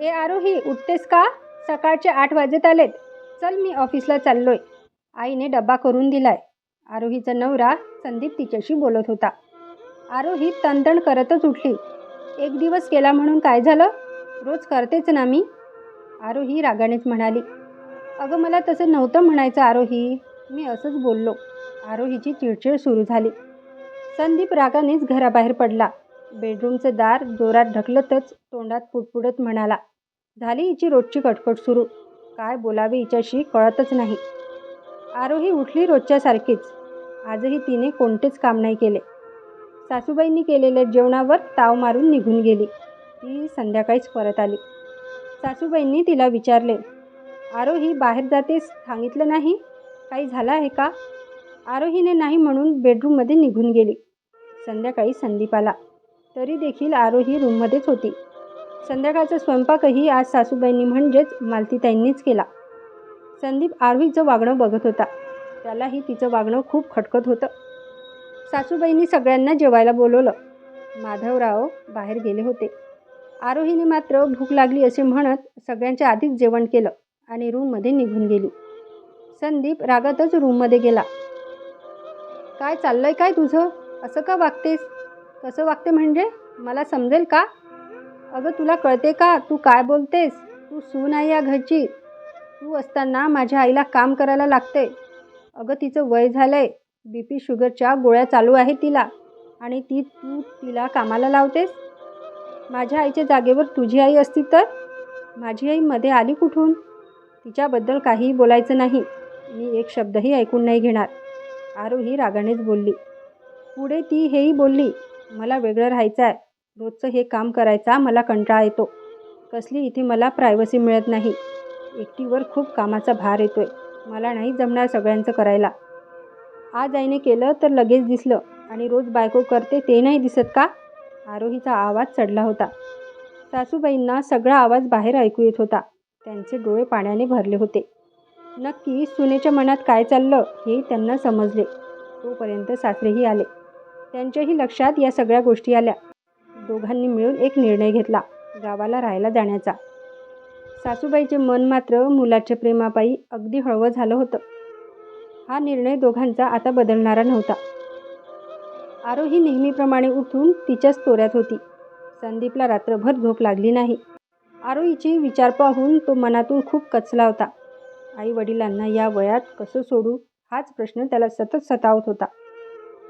ए आरोही उठतेस का? सकाळचे आठ वाजत आलेत. चल मी ऑफिसला चाललोय. आईने डब्बा करून दिलाय. आरोहीचा नवरा संदीप तिच्याशी बोलत होता. आरोही तणतण करतच उठली. एक दिवस केला म्हणून काय झालं? रोज करतेच ना मी? आरोही रागानेच म्हणाली. अगं मला तसं नव्हतं म्हणायचं आरोही. मी असंच बोललो. आरोहीची चिडचिड सुरू झाली. संदीप रागानेच घराबाहेर पडला. बेडरूमचं दार जोरात ढकलतच तोंडात पुटपुडत म्हणाला झाली हिची रोजची कटकट सुरू. काय बोलावे हिच्याशी कळतच नाही. आरोही उठली रोजच्यासारखीच आजही तिने कोणतेच काम नाही केले. सासूबाईंनी केलेल्या जेवणावर ताव मारून निघून गेली. ती संध्याकाळीच परत आली. सासूबाईंनी तिला विचारले आरोही बाहेर जातेस? सांगितलं नाही? काही झालं आहे का? आरोहीने नाही म्हणून बेडरूममध्ये निघून गेली. संध्याकाळी संदीप आला. तरी देखील आरोही रूममध्येच होती. संध्याकाळचा स्वयंपाकही आज सासूबाईंनी म्हणजेच मालतीताईंनीच केला. संदीप आरोहीचं वागणं बघत होता. त्यालाही तिचं वागणं खूप खटकत होतं. सासूबाईंनी सगळ्यांना जेवायला बोलवलं. माधवराव बाहेर गेले होते. आरोहीने मात्र भूक लागली असे म्हणत सगळ्यांच्या आधीच जेवण केलं आणि रूममध्ये निघून गेली. संदीप रागातच रूममध्ये गेला. काय चाललंय काय तुझं? असं का वागतेस? कसं वागते म्हणजे? मला समजेल का? अगं तुला कळते का? तू काय बोलतेस? तू सून आहे या घरची. तू असताना माझ्या आईला काम करायला लागते. अगं तिचं वय झालं आहे बी पी शुगरच्या गोळ्या चालू आहे तिला. आणि ती तू तिला कामाला लावतेस? माझ्या आईच्या जागेवर तुझी आई असती तर? माझी आई मध्ये आली कुठून? तिच्याबद्दल काहीही बोलायचं नाही. मी एक शब्दही ऐकून नाही घेणार. आरोही रागानेच बोलली. पुढे ती हेही बोलली मला वेगळं राहायचं आहे रोजचं हे काम करायचा मला कंटाळा येतो. कसली इथे मला प्रायव्हसी मिळत नाही. एकटीवर खूप कामाचा भार येतोय. मला नाही जमणार सगळ्यांचं करायला. आज आईने केलं तर लगेच दिसलं. आणि रोज बायको करते ते नाही दिसत का? आरोहीचा आवाज चढला होता. सासूबाईंना सगळा आवाज बाहेर ऐकू येत होता. त्यांचे डोळे पाण्याने भरले होते. नक्की सुनेच्या मनात काय चाललं हे त्यांना समजले. तोपर्यंत सासरेही आले. त्यांच्याही लक्षात या सगळ्या गोष्टी आल्या. दोघांनी मिळून एक निर्णय घेतला गावाला राहायला जाण्याचा. सासूबाईचे मन मात्र मुलाच्या प्रेमापायी अगदी हळवं झालं होतं. हा निर्णय दोघांचा आता बदलणारा नव्हता. आरोही नेहमीप्रमाणे उठून तिच्याच तोऱ्यात होती. संदीपला रात्रभर झोप लागली नाही. आरोहीची विचार पाहून तो मनातून खूप कचला होता. आई वडिलांना या वयात कसं सोडू हाच प्रश्न त्याला सतत सतावत होता.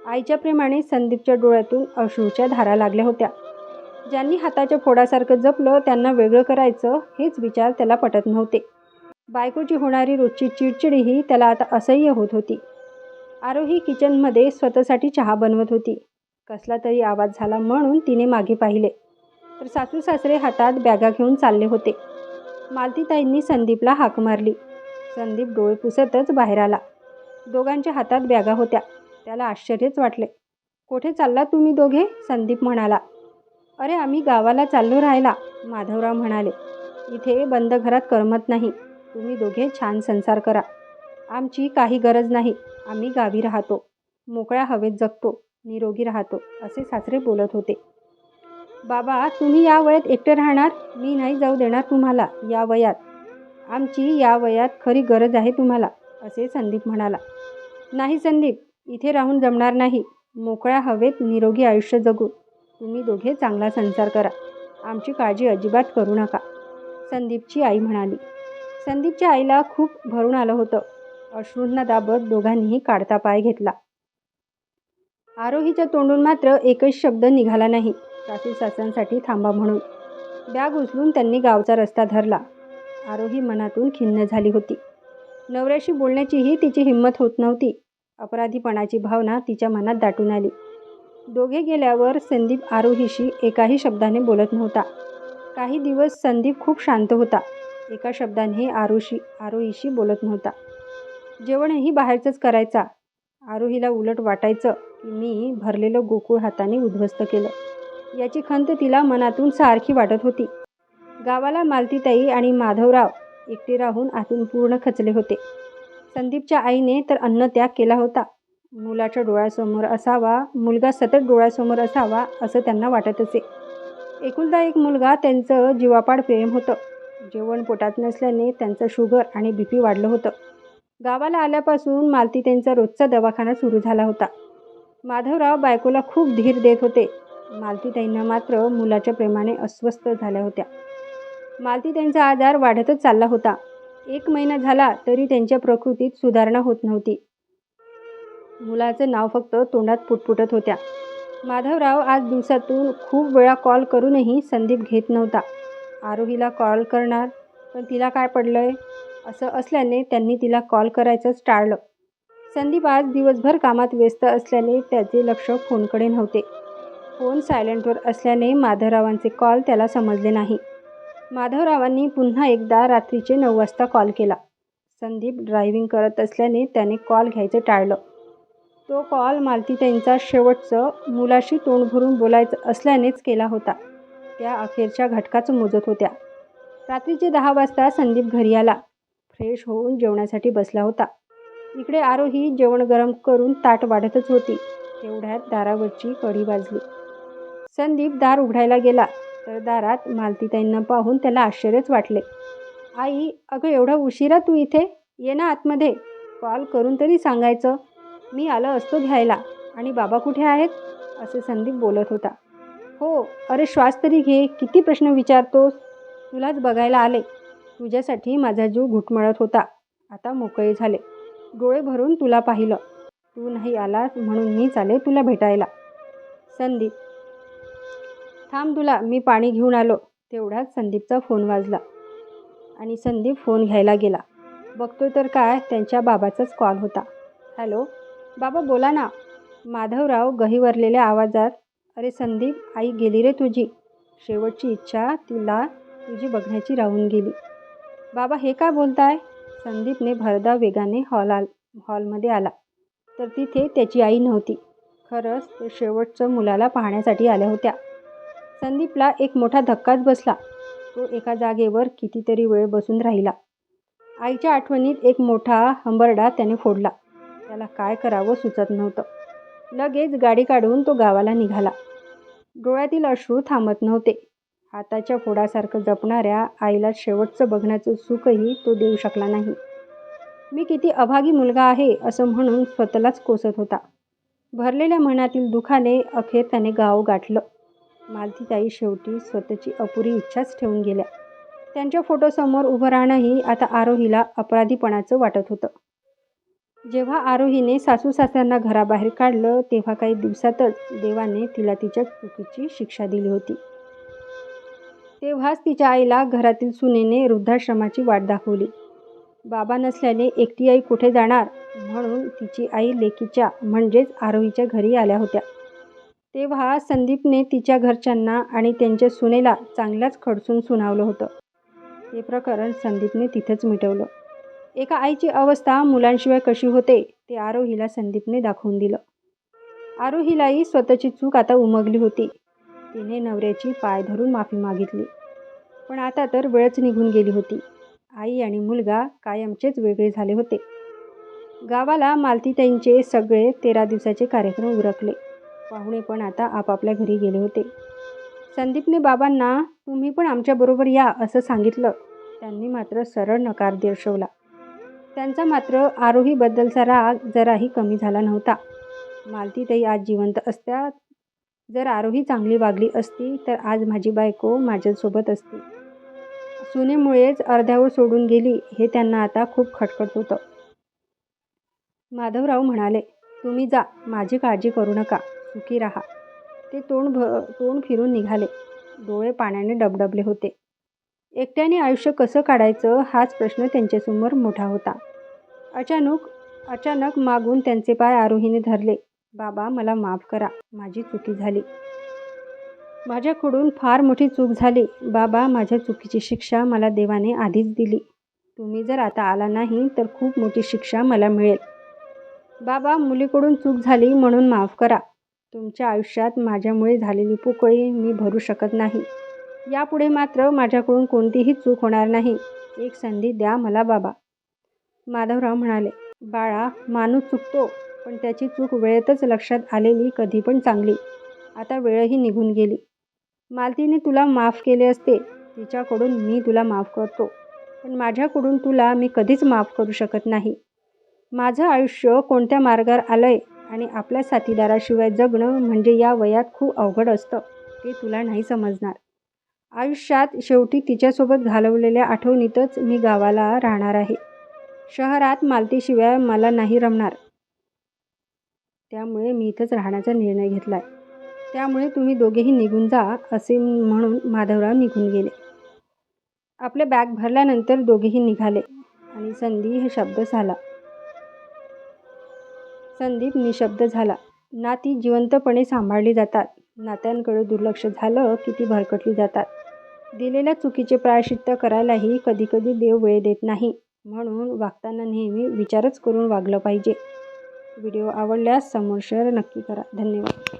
आईच्या प्रेमाने संदीपच्या डोळ्यातून अश्रूच्या धारा लागल्या होत्या. ज्यांनी हाताच्या फोडासारखं जपलं त्यांना वेगळं करायचं हेच विचार त्याला पटत नव्हते. बायकोची होणारी रोजची चिडचिडीही त्याला आता असह्य होत होती. आरोही किचनमध्ये स्वतःसाठी चहा बनवत होती. कसला तरी आवाज झाला म्हणून तिने मागे पाहिले. तर सासू सासरे हातात बॅगा घेऊन चालले होते. मालतीताईंनी संदीपला हाक मारली. संदीप डोळे पुसतच बाहेर आला. दोघांच्या हातात बॅगा होत्या. त्याला आश्चर्यच वाटले. कोठे चालला तुम्ही दोघे? संदीप म्हणाला. अरे आम्ही गावाला चाललो राहायला माधवराव म्हणाले. इथे बंद घरात करमत नाही. तुम्ही दोघे छान संसार करा. आमची काही गरज नाही. आम्ही गावी राहतो. मोकळ्या हवेत जगतो. निरोगी राहतो असे सासरे बोलत होते. बाबा तुम्ही या वयात एकटे राहणार? मी नाही जाऊ देणार तुम्हाला या वयात. आमची या वयात खरी गरज आहे तुम्हाला असे संदीप म्हणाला. नाही संदीप इथे राहून जमणार नाही. मोकळ्या हवेत निरोगी आयुष्य जगू. तुम्ही दोघे चांगला संसार करा. आमची काळजी अजिबात करू नका. संदीपची आई म्हणाली. संदीपच्या आईला खूप भरून आलं होतं. अश्रूंना दाबत दोघांनीही काढता पाय घेतला. आरोहीच्या तोंडून मात्र एकच शब्द निघाला नाही. सासू सासऱ्यांसाठी थांबा म्हणून. बॅग उचलून त्यांनी गावचा रस्ता धरला. आरोही मनातून खिन्न झाली होती. नवऱ्याशी बोलण्याचीही तिची हिंमत होत नव्हती. अपराधीपणाची भावना तिच्या मनात दाटून आली. दोघे गेल्यावर संदीप आरोहीशी एकाही शब्दाने बोलत नव्हता. काही दिवस संदीप खूप शांत होता. एका शब्दाने आरोशी आरोहीशी बोलत नव्हता. जेवणही बाहेरचंच करायचा. आरोहीला उलट वाटायचं की मी भरलेलं गोकुळ हाताने उद्ध्वस्त केलं. याची खंत तिला मनातून सारखी वाटत होती. गावाला मालतीताई आणि माधवराव एकटे राहून आतून पूर्ण खचले होते. संदीपच्या आईने तर अन्नत्याग केला होता. मुलाच्या डोळ्यासमोर असावा मुलगा सतत डोळ्यासमोर असावा असं त्यांना वाटत असे. एकुलता एक मुलगा त्यांचं जीवापाड प्रेम होतं. जेवण पोटात नसल्याने त्यांचं शुगर आणि बी पी वाढलं होतं. गावाला आल्यापासून मालती त्यांचा रोजचा दवाखाना सुरू झाला होता. माधवराव बायकोला खूप धीर देत होते. मालती त्यांना मात्र मुलाच्या प्रेमाने अस्वस्थ झाल्या होत्या. मालती त्यांचा आजार वाढतच चालला होता. एक महिना झाला तरी त्यांच्या प्रकृतीत सुधारणा होत नव्हती. मुलाचं नाव फक्त तोंडात पुटपुटत होत्या. माधवराव आज दिवसातून खूप वेळा कॉल करूनही संदीप घेत नव्हता. आरोहीला कॉल करणार पण तिला काय पडलं आहे असं असल्याने त्यांनी तिला कॉल करायचंच टाळलं. संदीप आज दिवसभर कामात व्यस्त असल्याने त्याचे लक्ष फोनकडे नव्हते. फोन सायलेंटवर असल्याने माधवरावांचे कॉल त्याला समजले नाही. माधवरावांनी पुन्हा एकदा रात्रीचे नऊ वाजता कॉल केला. संदीप ड्रायव्हिंग करत असल्याने त्याने कॉल घ्यायचं टाळलं. तो कॉल मालतीताईंचा शेवटचं मुलाशी तोंड भरून बोलायचं असल्यानेच केला होता. त्या अखेरच्या घटकाच मोजत होत्या. रात्रीचे दहा वाजता संदीप घरी आला. फ्रेश होऊन जेवणासाठी बसला होता. इकडे आरोही जेवण गरम करून ताट वाढतच होती. तेवढ्यात दारावरची कडी वाजली. संदीप दार उघडायला गेला. तर दारात मालतीताईंना पाहून त्याला आश्चर्यच वाटले. आई अगं एवढा उशिरा तू इथे? ये ना आतमध्ये. कॉल करून तरी सांगायचं. मी आलं असतो घ्यायला. आणि बाबा कुठे आहेत? असे संदीप बोलत होता. हो अरे श्वास तरी घे. किती प्रश्न विचारतोस? तुलाच बघायला आले. तुझ्यासाठी माझा जीव घुटमळत होता. आता मोकळे झाले. डोळे भरून तुला पाहिलं. तू नाही आलास म्हणून मी चाले तुला भेटायला. संदीप थांब तुला मी पाणी घेऊन आलो. तेवढ्यात संदीपचा फोन वाजला आणि संदीप फोन घ्यायला गेला. बघतो तर काय त्यांच्या बाबाचाच कॉल होता. हॅलो बाबा बोला ना. माधवराव गहीवरलेल्या आवाजात अरे संदीप आई गेली रे तुझी. शेवटची इच्छा तिला तुझी बघण्याची राहून गेली. बाबा हे काय बोलताय? संदीपने भरधाव वेगाने हॉल आल हॉलमध्ये आला. तर तिथे त्याची आई नव्हती. खरंच ते शेवटचं मुलाला पाहण्यासाठी आल्या होत्या. संदीपला एक मोठा धक्काच बसला. तो एका जागेवर कितीतरी वेळ बसून राहिला. आईच्या आठवणीत एक मोठा हंबरडा त्याने फोडला. त्याला काय करावं सुचत नव्हतं. लगेच गाडी काढून तो गावाला निघाला. डोळ्यातील अश्रू थांबत नव्हते. हाताच्या फोडासारखं जपणाऱ्या आईला शेवटचं बघण्याचं सुखही तो देऊ शकला नाही. मी किती अभागी मुलगा आहे असं म्हणून स्वतःलाच कोसत होता. भरलेल्या मनातील दुखाने अखेर त्याने गाव गाठलं. मालतीताई शेवटी स्वतःची अपुरी इच्छाच ठेवून गेल्या. त्यांच्या फोटोसमोर उभं राहणंही आता आरोहीला अपराधीपणाचं वाटत होतं. जेव्हा आरोहीने सासू सासऱ्यांना घराबाहेर काढलं तेव्हा काही दिवसातच देवाने तिला तिच्या चुकीची शिक्षा दिली होती. तेव्हाच तिच्या आईला घरातील सुनेने वृद्धाश्रमाची वाट दाखवली. बाबा नसल्याने एकटी आई कुठे जाणार? म्हणून तिची आई लेकीच्या म्हणजेच आरोहीच्या घरी आल्या होत्या. तेव्हा संदीपने तिच्या घरच्यांना आणि त्यांच्या सुनेला चांगल्याच खडसून सुनावलं होतं. ते प्रकरण संदीपने तिथंच मिटवलं. एका आईची अवस्था मुलांशिवाय कशी होते ते आरोहीला संदीपने दाखवून दिलं. आरोहीलाही स्वतःची चूक आता उमगली होती. तिने नवऱ्याची पाय धरून माफी मागितली. पण आता तर वेळच निघून गेली होती. आई आणि मुलगा कायमचेच वेगळे झाले होते. गावाला मालतीताईंचे सगळे तेरा दिवसाचे कार्यक्रम उरकले. पाहुणे पण आता आपापल्या घरी गेले होते. संदीपने बाबांना तुम्ही पण आमच्याबरोबर या असं सांगितलं. त्यांनी मात्र सरळ नकार दर्शवला. त्यांचा मात्र आरोहीबद्दलचा राग जराही कमी झाला नव्हता. मालतीताई आज जिवंत असत्या. जर आरोही चांगली वागली असती तर आज माझी बायको माझ्यासोबत असती. सुनेमुळेच अर्ध्यावर सोडून गेली हे त्यांना आता खूप खटखट होतं. माधवराव म्हणाले तुम्ही जा माझी काळजी करू नका. सुखी राहा. ते तोंड भ तोंड फिरून निघाले. डोळे पाण्याने डबडबले होते. एकट्याने आयुष्य कसं काढायचं हाच प्रश्न त्यांच्यासमोर मोठा होता. अचानक अचानक मागून त्यांचे पाय आरोहीने धरले. बाबा मला माफ करा. माझी चुकी झाली. माझ्याकडून फार मोठी चूक झाली. बाबा माझ्या चुकीची शिक्षा मला देवाने आधीच दिली. तुम्ही जर आता आला नाही तर खूप मोठी शिक्षा मला मिळेल. बाबा मुलीकडून चूक झाली म्हणून माफ करा. तुमच्या आयुष्यात माझ्यामुळे झालेली पोकळी मी भरू शकत नाही. यापुढे मात्र माझ्याकडून कोणतीही चूक होणार नाही. एक संधी द्या मला बाबा. माधवराव म्हणाले बाळा माणूस चुकतो पण त्याची चूक वेळेतच लक्षात आलेली कधी पण चांगली. आता वेळही निघून गेली. मालतीने तुला माफ केले असते. तिच्याकडून मी तुला माफ करतो. पण माझ्याकडून तुला मी कधीच माफ करू शकत नाही. माझं आयुष्य कोणत्या मार्गावर आलं आहे आणि आपल्या साथीदाराशिवाय जगणं म्हणजे या वयात खूप अवघड असतं. ते तुला नाही समजणार. आयुष्यात शेवटी तिच्यासोबत घालवलेल्या आठवणीतच मी गावाला राहणार आहे. शहरात मालतीशिवाय मला नाही रमणार. त्यामुळे मी इथंच राहण्याचा निर्णय घेतला आहे त्यामुळे तुम्ही दोघेही निघून जा असे म्हणून माधवराव निघून गेले. आपले बॅग भरल्यानंतर दोघेही निघाले आणि संधी हे शब्द झाला. संदीप निशब्द झाला. नाती जिवंतपणे सांभाळली जातात. नात्यांकडे दुर्लक्ष झालं की ती भरकटली जातात. दिलेल्या चुकीचे प्रायश्चित्त करायलाही कधीकधी देव वेळ देत नाही. म्हणून वागताना नेहमी विचारच करून वागलं पाहिजे. व्हिडिओ आवडल्यास समोर शेअर नक्की करा. धन्यवाद.